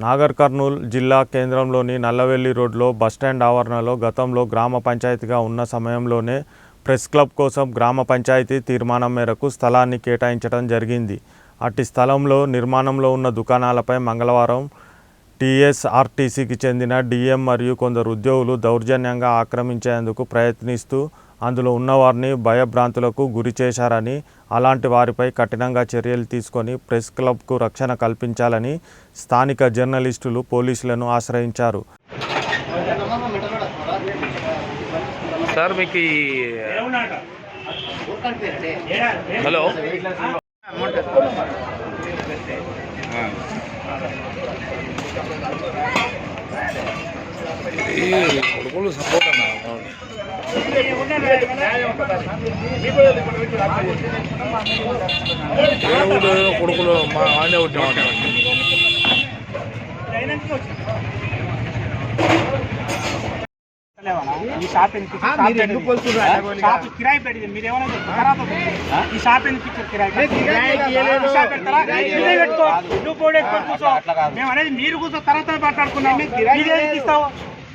నాగర్ కర్నూల్ జిల్లా కేంద్రంలోని నల్లవెల్లి రోడ్లో బస్టాండ్ ఆవరణలో గతంలో గ్రామ పంచాయతీగా ఉన్న సమయంలోనే ప్రెస్ క్లబ్ కోసం గ్రామ పంచాయతీ తీర్మానం మేరకు స్థలాన్ని కేటాయించడం జరిగింది. అట్టి స్థలంలో నిర్మాణంలో ఉన్న దుకాణాలపై మంగళవారం టీఎస్ఆర్టీసీకి చెందిన డిఎం మరియు కొందరు ఉద్యోగులు దౌర్జన్యంగా ఆక్రమించేందుకు ప్రయత్నిస్తూ అందులో ఉన్నవారిని భయభ్రాంతులకు గురి చేశారని అలాంటి వారిపై కఠినంగా చర్యలు తీసుకొని ప్రెస్ క్లబ్కు రక్షణ కల్పించాలని స్థానిక జర్నలిస్టులు పోలీసులను ఆశ్రయించారు. సార్ మీకు హలో. కొడుకులు సపోర్ట్ కొడుకులు మా ఆడే ఉంటాం ఈ షాప్? షాప్ కిరాయి పెట్టింది. మీరు ఏమైనా ఈ షాప్ ఎందుకు కిరాయి? పెట్టుకో. నువ్వు బోర్డు వేసుకొని కూర్చో. మేము అనేది మీరు కూర్చో తర్వాత మాట్లాడుకున్నాం ఇస్తావు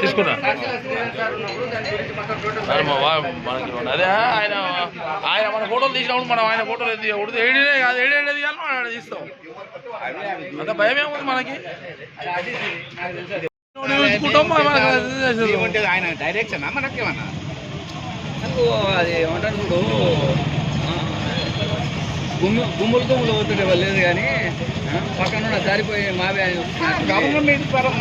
తీసుకున్నా అదే ఆయన ఆయన మన ఫోటోలు తీసినప్పుడు మనం ఆయన ఫోటోలు ఎత్తి ఉడితే ఏడే కాదు ఏడేది తీయాలి మనం తీస్తాం. అంత భయం ఏముంది మనకి. ఆయన డైరెక్షన్ మనకేమన్నా? అది ఏమంటారు గుమ్మి గుమ్ములు గుమ్ములు పోతుండే వాళ్ళు లేదు కానీ పక్కన జారిపోయి మావే ఆయన గవర్నమెంట్ పరం